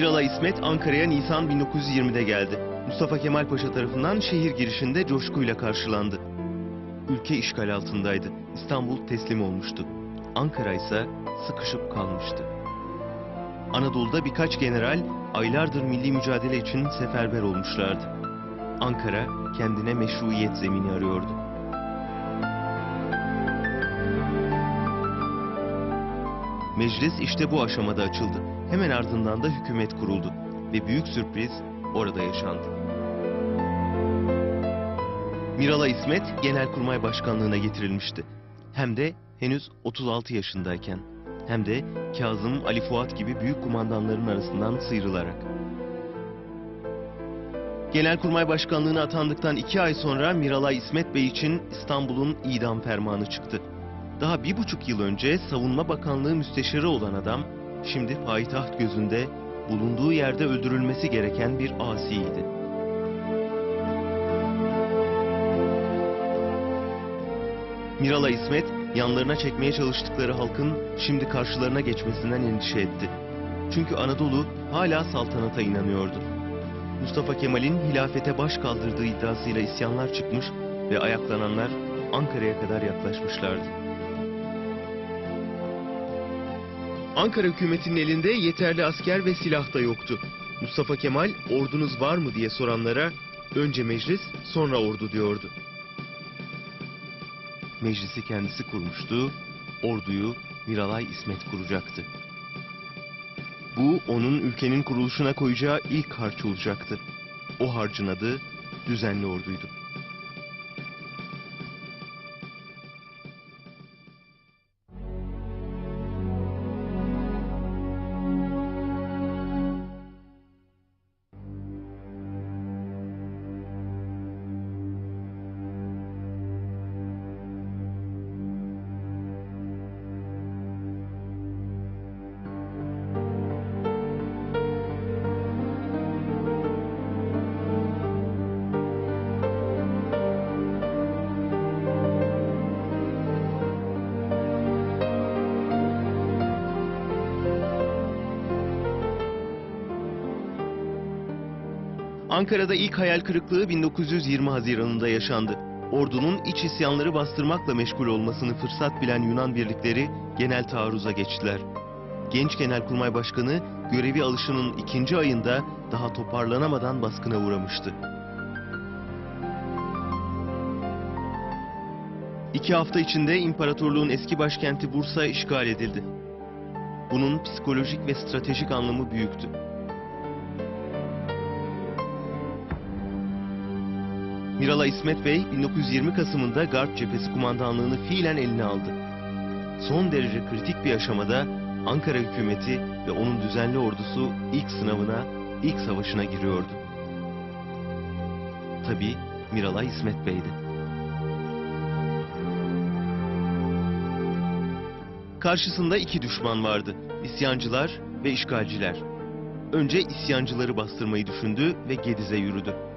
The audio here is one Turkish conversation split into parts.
Mirala İsmet Ankara'ya Nisan 1920'de geldi. Mustafa Kemal Paşa tarafından şehir girişinde coşkuyla karşılandı. Ülke işgal altındaydı. İstanbul teslim olmuştu. Ankara ise sıkışıp kalmıştı. Anadolu'da birkaç general aylardır milli mücadele için seferber olmuşlardı. Ankara kendine meşruiyet zemini arıyordu. Meclis işte bu aşamada açıldı. Hemen ardından da hükümet kuruldu ve büyük sürpriz orada yaşandı. Mirala İsmet Genelkurmay Başkanlığına getirilmişti. Hem de henüz 36 yaşındayken. Hem de Kazım, Ali Fuat gibi büyük kumandanların arasından sıyrılarak. Genelkurmay Başkanlığına atandıktan iki ay sonra Miralay İsmet Bey için İstanbul'un idam fermanı çıktı. Daha bir buçuk yıl önce Savunma Bakanlığı müsteşarı olan adam, şimdi payitaht gözünde bulunduğu yerde öldürülmesi gereken bir asiydi. Mirala İsmet, yanlarına çekmeye çalıştıkları halkın şimdi karşılarına geçmesinden endişe etti. Çünkü Anadolu hala saltanata inanıyordu. Mustafa Kemal'in hilafete baş kaldırdığı iddiasıyla isyanlar çıkmış ve ayaklananlar Ankara'ya kadar yaklaşmışlardı. Ankara hükümetinin elinde yeterli asker ve silah da yoktu. Mustafa Kemal ordunuz var mı diye soranlara önce meclis sonra ordu diyordu. Meclisi kendisi kurmuştu, orduyu Miralay İsmet kuracaktı. Bu onun ülkenin kuruluşuna koyacağı ilk harç olacaktı. O harcın adı düzenli orduydu. Ankara'da ilk hayal kırıklığı 1920 Haziran'ında yaşandı. Ordunun iç isyanları bastırmakla meşgul olmasını fırsat bilen Yunan birlikleri genel taarruza geçtiler. Genç Genelkurmay Başkanı görevi alışının ikinci ayında daha toparlanamadan baskına uğramıştı. İki hafta içinde imparatorluğun eski başkenti Bursa işgal edildi. Bunun psikolojik ve stratejik anlamı büyüktü. Mirala İsmet Bey 1920 Kasım'ında Garp Cephesi kumandanlığını fiilen eline aldı. Son derece kritik bir aşamada Ankara hükümeti ve onun düzenli ordusu ilk sınavına, ilk savaşına giriyordu. Tabii Miralay İsmet Bey'di. Karşısında iki düşman vardı. İsyancılar ve işgalciler. Önce isyancıları bastırmayı düşündü ve Gediz'e yürüdü.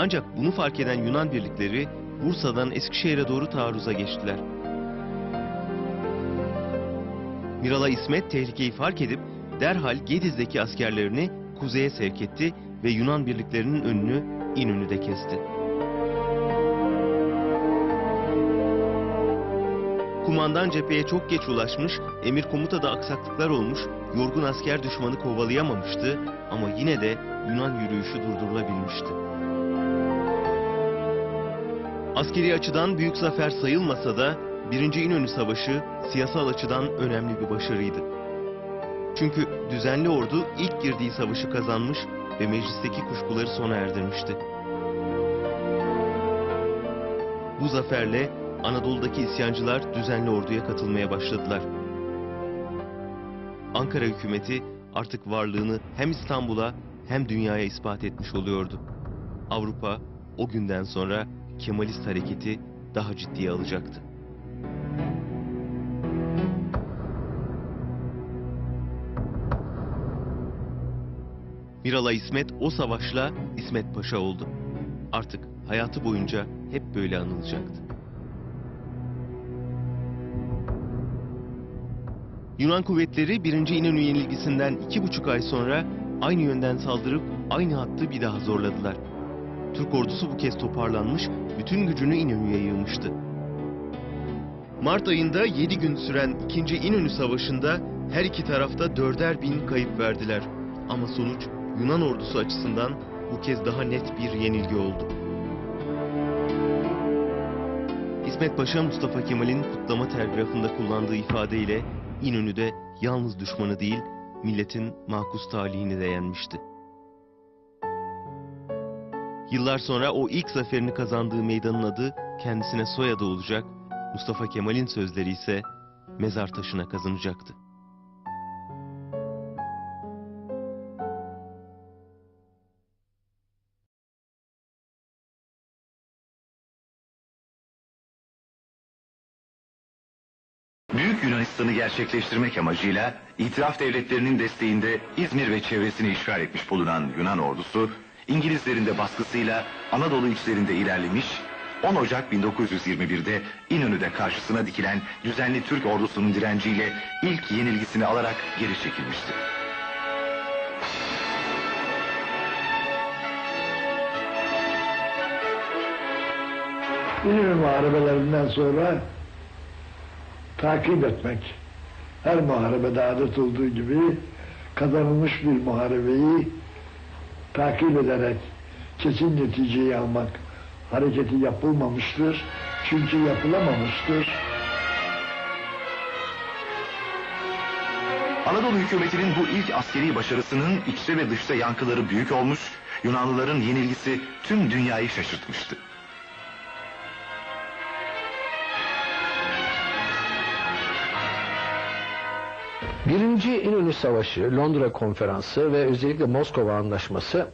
Ancak bunu fark eden Yunan birlikleri Bursa'dan Eskişehir'e doğru taarruza geçtiler. Mirala İsmet tehlikeyi fark edip derhal Gediz'deki askerlerini kuzeye sevk etti ve Yunan birliklerinin önünü İnönü'de kesti. Kumandan cepheye çok geç ulaşmış, emir komutada aksaklıklar olmuş, yorgun asker düşmanı kovalayamamıştı ama yine de Yunan yürüyüşü durdurulabilmişti. Askeri açıdan büyük zafer sayılmasa da 1. İnönü Savaşı siyasal açıdan önemli bir başarıydı. Çünkü düzenli ordu ilk girdiği savaşı kazanmış ve meclisteki kuşkuları sona erdirmişti. Bu zaferle Anadolu'daki isyancılar düzenli orduya katılmaya başladılar. Ankara hükümeti artık varlığını hem İstanbul'a hem dünyaya ispat etmiş oluyordu. Avrupa o günden sonra Kemalist hareketi daha ciddiye alacaktı. Mirala İsmet o savaşla İsmet Paşa oldu. Artık hayatı boyunca hep böyle anılacaktı. Yunan kuvvetleri 1. İnönü yenilgisinden iki buçuk ay sonra aynı yönden saldırıp aynı hattı bir daha zorladılar. Türk ordusu bu kez toparlanmış, bütün gücünü İnönü'ye yığmıştı. Mart ayında 7 gün süren 2. İnönü Savaşı'nda her iki tarafta dörder bin kayıp verdiler. Ama sonuç Yunan ordusu açısından bu kez daha net bir yenilgi oldu. İsmet Paşa Mustafa Kemal'in kutlama telgrafında kullandığı ifadeyle İnönü'de yalnız düşmanı değil, milletin makus talihini de yenmişti. Yıllar sonra o ilk zaferini kazandığı meydanın adı kendisine soyadı olacak, Mustafa Kemal'in sözleri ise mezar taşına kazanacaktı. Büyük Yunanistan'ı gerçekleştirmek amacıyla itiraf devletlerinin desteğinde İzmir ve çevresini işgal etmiş bulunan Yunan ordusu, İngilizlerin de baskısıyla Anadolu içlerinde ilerlemiş, 10 Ocak 1921'de İnönü'de karşısına dikilen düzenli Türk ordusunun direnciyle ilk yenilgisini alarak geri çekilmişti. İnönü muharebelerinden sonra takip etmek, her muharebede adet olduğu gibi kazanılmış bir muharebeyi takip ederek kesin neticeyi almak hareketi yapılmamıştır. Çünkü yapılamamıştır. Anadolu hükümetinin bu ilk askeri başarısının içte ve dışta yankıları büyük olmuş, Yunanlıların yenilgisi tüm dünyayı şaşırtmıştı. Birinci İnönü Savaşı, Londra Konferansı ve özellikle Moskova Anlaşması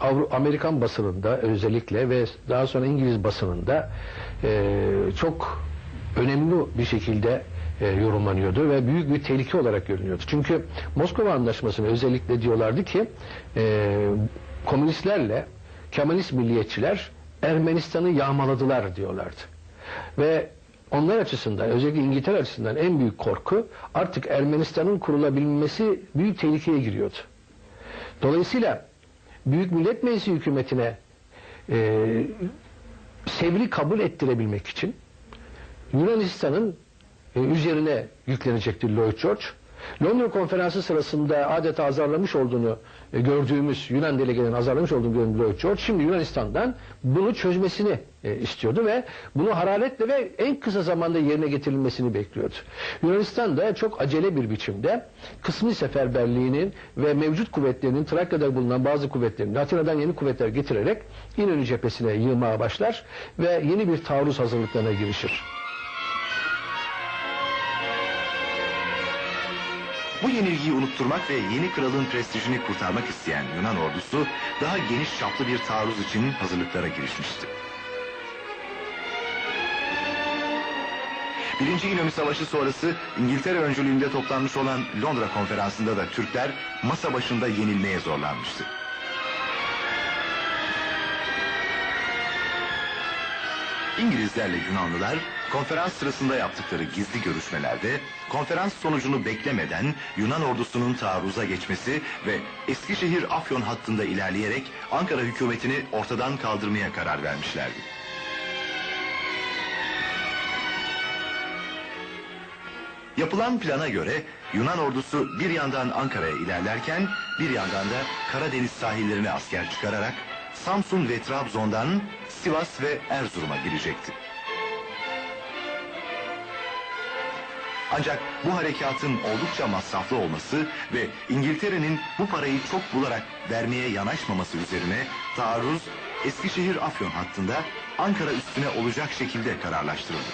Avru Amerikan basınında özellikle ve daha sonra İngiliz basınında e, çok önemli bir şekilde e, yorumlanıyordu ve büyük bir tehlike olarak görünüyordu. Çünkü Moskova Anlaşması'nı özellikle diyorlardı ki e, komünistlerle Kemalist milliyetçiler Ermenistan'ı yağmaladılar diyorlardı. Ve onlar açısından özellikle İngiltere açısından en büyük korku artık Ermenistan'ın kurulabilmesi büyük tehlikeye giriyordu. Dolayısıyla Büyük Millet Meclisi hükümetine e, sevri kabul ettirebilmek için Yunanistan'ın e, üzerine yüklenecektir Lloyd George. Londra konferansı sırasında adeta azarlamış olduğunu e, gördüğümüz Yunan delegelerin azarlamış olduğunu gördüğümüz Lloyd George şimdi Yunanistan'dan bunu çözmesini e, istiyordu ve bunu hararetle ve en kısa zamanda yerine getirilmesini bekliyordu. Yunanistan da çok acele bir biçimde kısmi seferberliğinin ve mevcut kuvvetlerinin Trakya'da bulunan bazı kuvvetlerin Atina'dan yeni kuvvetler getirerek İnönü cephesine yığmaya başlar ve yeni bir taarruz hazırlıklarına girişir. Bu yenilgiyi unutturmak ve yeni kralın prestijini kurtarmak isteyen Yunan ordusu daha geniş çaplı bir taarruz için hazırlıklara girişmişti. Birinci İnönü Savaşı sonrası İngiltere öncülüğünde toplanmış olan Londra Konferansı'nda da Türkler masa başında yenilmeye zorlanmıştı. İngilizlerle Yunanlılar konferans sırasında yaptıkları gizli görüşmelerde konferans sonucunu beklemeden Yunan ordusunun taarruza geçmesi ve Eskişehir Afyon hattında ilerleyerek Ankara hükümetini ortadan kaldırmaya karar vermişlerdi. Yapılan plana göre Yunan ordusu bir yandan Ankara'ya ilerlerken bir yandan da Karadeniz sahillerine asker çıkararak Samsun ve Trabzon'dan Sivas ve Erzurum'a girecekti. Ancak bu harekatın oldukça masraflı olması ve İngiltere'nin bu parayı çok bularak vermeye yanaşmaması üzerine taarruz Eskişehir Afyon hattında Ankara üstüne olacak şekilde kararlaştırıldı.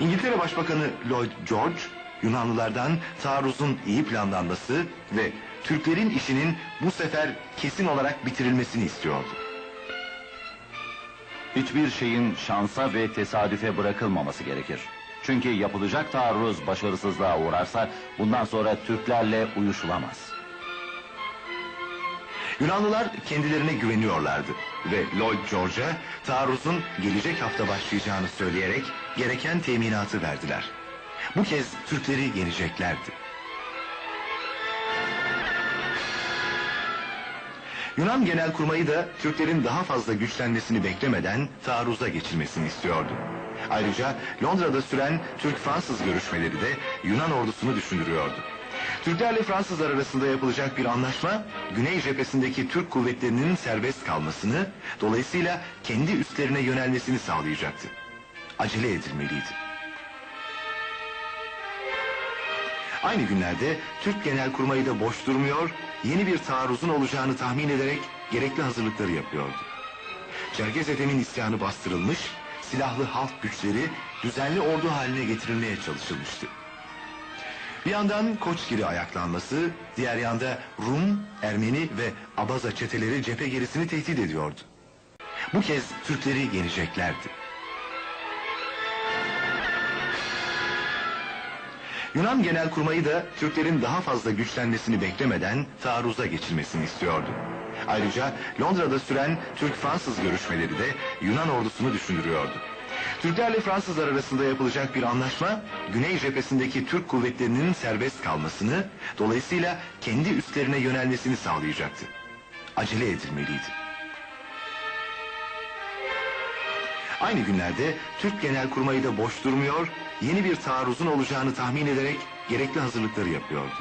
İngiltere Başbakanı Lloyd George, Yunanlılardan taarruzun iyi planlanması ve Türklerin işinin bu sefer kesin olarak bitirilmesini istiyordu. Hiçbir şeyin şansa ve tesadüfe bırakılmaması gerekir. Çünkü yapılacak taarruz başarısızlığa uğrarsa bundan sonra Türklerle uyuşulamaz. Yunanlılar kendilerine güveniyorlardı ve Lloyd George'a taarruzun gelecek hafta başlayacağını söyleyerek gereken teminatı verdiler. Bu kez Türkleri yeneceklerdi. Yunan Genelkurmayı da Türklerin daha fazla güçlenmesini beklemeden taarruza geçilmesini istiyordu. Ayrıca Londra'da süren Türk-Fransız görüşmeleri de Yunan ordusunu düşündürüyordu. Türklerle Fransızlar arasında yapılacak bir anlaşma, Güney cephesindeki Türk kuvvetlerinin serbest kalmasını, dolayısıyla kendi üstlerine yönelmesini sağlayacaktı. Acele edilmeliydi. Aynı günlerde Türk Genelkurmayı da boş durmuyor, yeni bir taarruzun olacağını tahmin ederek gerekli hazırlıkları yapıyordu. Çerkez Ethem'in isyanı bastırılmış, silahlı halk güçleri düzenli ordu haline getirilmeye çalışılmıştı. Bir yandan Koçgiri ayaklanması, diğer yanda Rum, Ermeni ve Abaza çeteleri cephe gerisini tehdit ediyordu. Bu kez Türkleri yeneceklerdi. Yunan Genelkurmayı da Türklerin daha fazla güçlenmesini beklemeden taarruza geçilmesini istiyordu. Ayrıca Londra'da süren Türk-Fransız görüşmeleri de Yunan ordusunu düşündürüyordu. Türklerle Fransızlar arasında yapılacak bir anlaşma, Güney cephesindeki Türk kuvvetlerinin serbest kalmasını, dolayısıyla kendi üstlerine yönelmesini sağlayacaktı. Acele edilmeliydi. Aynı günlerde Türk Genelkurmayı da boş durmuyor, yeni bir taarruzun olacağını tahmin ederek gerekli hazırlıkları yapıyordu.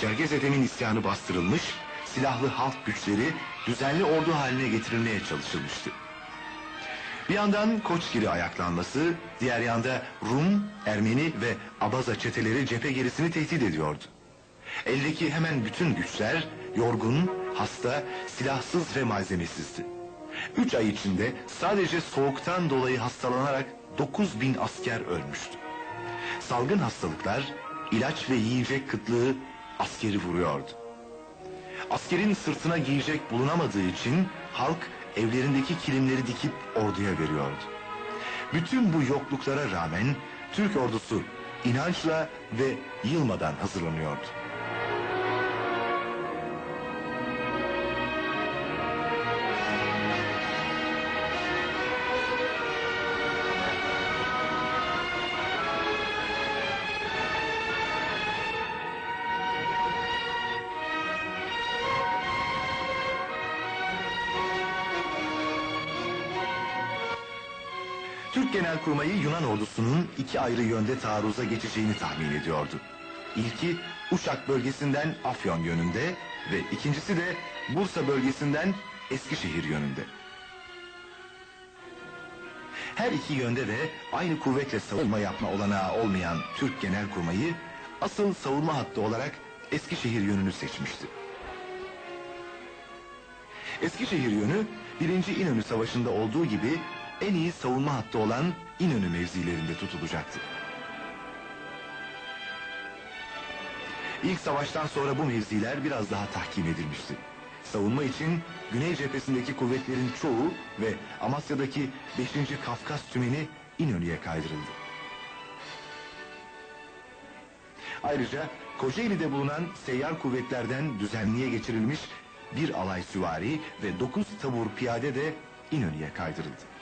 Çerkez Ethem'in isyanı bastırılmış, silahlı halk güçleri düzenli ordu haline getirilmeye çalışılmıştı. Bir yandan Koçgiri ayaklanması, diğer yanda Rum, Ermeni ve Abaza çeteleri cephe gerisini tehdit ediyordu. Eldeki hemen bütün güçler yorgun, hasta, silahsız ve malzemesizdi. Üç ay içinde sadece soğuktan dolayı hastalanarak 9 bin asker ölmüştü. Salgın hastalıklar, ilaç ve yiyecek kıtlığı askeri vuruyordu. Askerin sırtına giyecek bulunamadığı için halk evlerindeki kilimleri dikip orduya veriyordu. Bütün bu yokluklara rağmen Türk ordusu inançla ve yılmadan hazırlanıyordu. Türk Genelkurmayı Yunan ordusunun iki ayrı yönde taarruza geçeceğini tahmin ediyordu. İlki Uşak bölgesinden Afyon yönünde ve ikincisi de Bursa bölgesinden Eskişehir yönünde. Her iki yönde de aynı kuvvetle savunma yapma olanağı olmayan Türk Genelkurmayı asıl savunma hattı olarak Eskişehir yönünü seçmişti. Eskişehir yönü 1. İnönü Savaşı'nda olduğu gibi en iyi savunma hattı olan İnönü mevzilerinde tutulacaktı. İlk savaştan sonra bu mevziler biraz daha tahkim edilmişti. Savunma için Güney cephesindeki kuvvetlerin çoğu ve Amasya'daki 5. Kafkas tümeni İnönü'ye kaydırıldı. Ayrıca Kocaeli'de bulunan seyyar kuvvetlerden düzenliğe geçirilmiş bir alay süvari ve 9 tabur piyade de İnönü'ye kaydırıldı.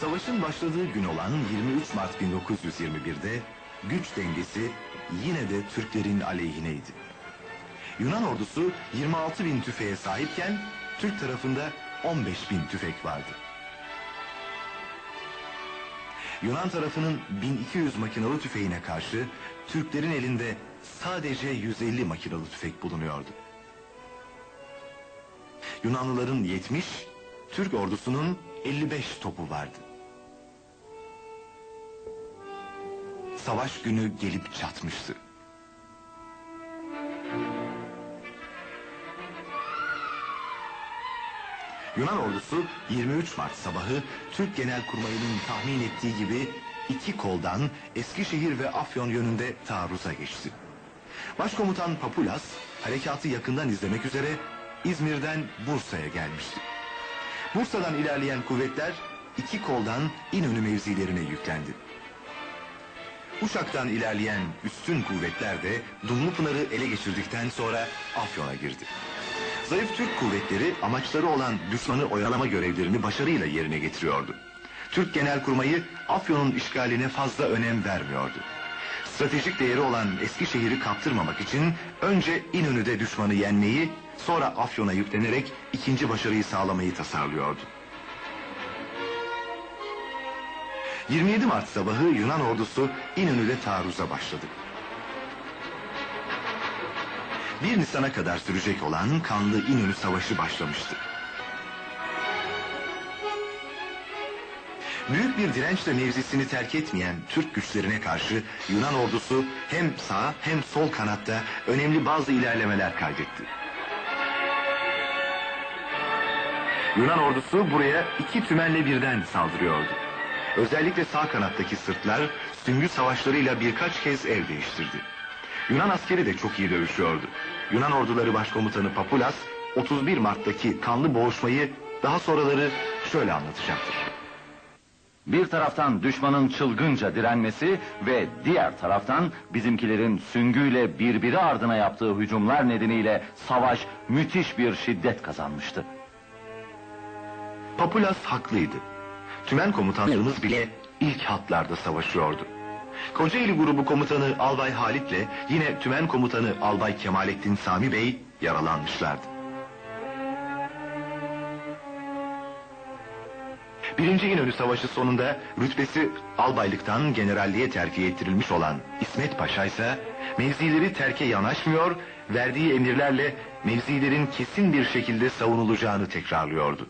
Savaşın başladığı gün olan 23 Mart 1921'de güç dengesi yine de Türklerin aleyhineydi. Yunan ordusu 26 bin tüfeğe sahipken Türk tarafında 15 bin tüfek vardı. Yunan tarafının 1200 makinalı tüfeğine karşı Türklerin elinde sadece 150 makinalı tüfek bulunuyordu. Yunanlıların 70, Türk ordusunun 55 topu vardı. Savaş günü gelip çatmıştı. Yunan ordusu 23 Mart sabahı Türk Genelkurmayı'nın tahmin ettiği gibi iki koldan Eskişehir ve Afyon yönünde taarruza geçti. Başkomutan Papulas harekatı yakından izlemek üzere İzmir'den Bursa'ya gelmişti. Bursa'dan ilerleyen kuvvetler iki koldan İnönü mevzilerine yüklendi. Uşak'tan ilerleyen üstün kuvvetler de Dumlupınar'ı ele geçirdikten sonra Afyon'a girdi. Zayıf Türk kuvvetleri amaçları olan düşmanı oyalama görevlerini başarıyla yerine getiriyordu. Türk Genelkurmayı Afyon'un işgaline fazla önem vermiyordu. Stratejik değeri olan Eskişehir'i kaptırmamak için önce İnönü'de düşmanı yenmeyi, sonra Afyon'a yüklenerek ikinci başarıyı sağlamayı tasarlıyordu. 27 Mart sabahı Yunan ordusu İnönü'de taarruza başladı. 1 Nisan'a kadar sürecek olan kanlı İnönü Savaşı başlamıştı. Büyük bir dirençle mevzisini terk etmeyen Türk güçlerine karşı Yunan ordusu hem sağ hem sol kanatta önemli bazı ilerlemeler kaydetti. Yunan ordusu buraya iki tümenle birden saldırıyordu. Özellikle sağ kanattaki sırtlar süngü savaşlarıyla birkaç kez el değiştirdi. Yunan askeri de çok iyi dövüşüyordu. Yunan orduları başkomutanı Papulas 31 Mart'taki kanlı boğuşmayı daha sonraları şöyle anlatacaktır. Bir taraftan düşmanın çılgınca direnmesi ve diğer taraftan bizimkilerin süngüyle birbiri ardına yaptığı hücumlar nedeniyle savaş müthiş bir şiddet kazanmıştı. Papulas haklıydı. Tümen komutanlarımız bile ilk hatlarda savaşıyordu. Kocaeli grubu komutanı Albay Halit'le yine tümen komutanı Albay Kemalettin Sami Bey yaralanmışlardı. Birinci İnönü Savaşı sonunda rütbesi albaylıktan generalliğe terfi ettirilmiş olan İsmet Paşa ise mevzileri terke yanaşmıyor, verdiği emirlerle mevzilerin kesin bir şekilde savunulacağını tekrarlıyordu.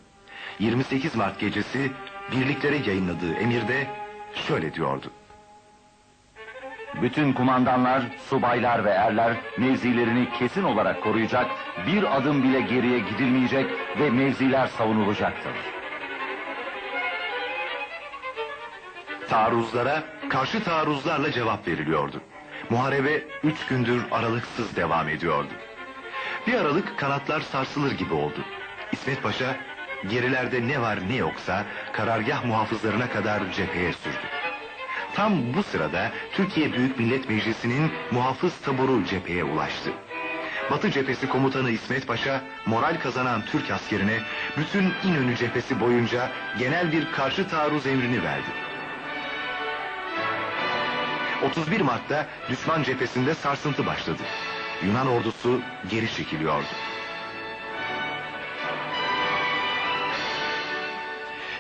28 Mart gecesi birliklere yayınladığı emirde şöyle diyordu. Bütün kumandanlar, subaylar ve erler mevzilerini kesin olarak koruyacak, bir adım bile geriye gidilmeyecek ve mevziler savunulacaktır. Taarruzlara karşı taarruzlarla cevap veriliyordu. Muharebe üç gündür aralıksız devam ediyordu. Bir aralık kanatlar sarsılır gibi oldu. İsmet Paşa gerilerde ne var ne yoksa karargah muhafızlarına kadar cepheye sürdü. Tam bu sırada Türkiye Büyük Millet Meclisi'nin muhafız taburu cepheye ulaştı. Batı cephesi komutanı İsmet Paşa moral kazanan Türk askerine bütün İnönü cephesi boyunca genel bir karşı taarruz emrini verdi. 31 Mart'ta düşman cephesinde sarsıntı başladı. Yunan ordusu geri çekiliyordu.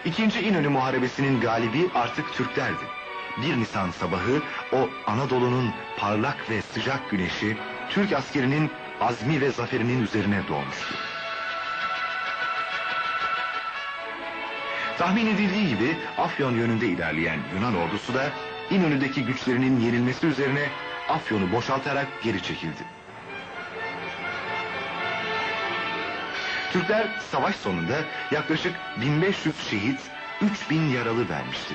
İkinci İnönü Muharebesi'nin galibi artık Türklerdi. 1 Nisan sabahı o Anadolu'nun parlak ve sıcak güneşi Türk askerinin azmi ve zaferinin üzerine doğmuştu. Tahmin edildiği gibi Afyon yönünde ilerleyen Yunan ordusu da İnönü'deki güçlerinin yenilmesi üzerine Afyon'u boşaltarak geri çekildi. Türkler savaş sonunda yaklaşık 1500 şehit, 3000 yaralı vermişti.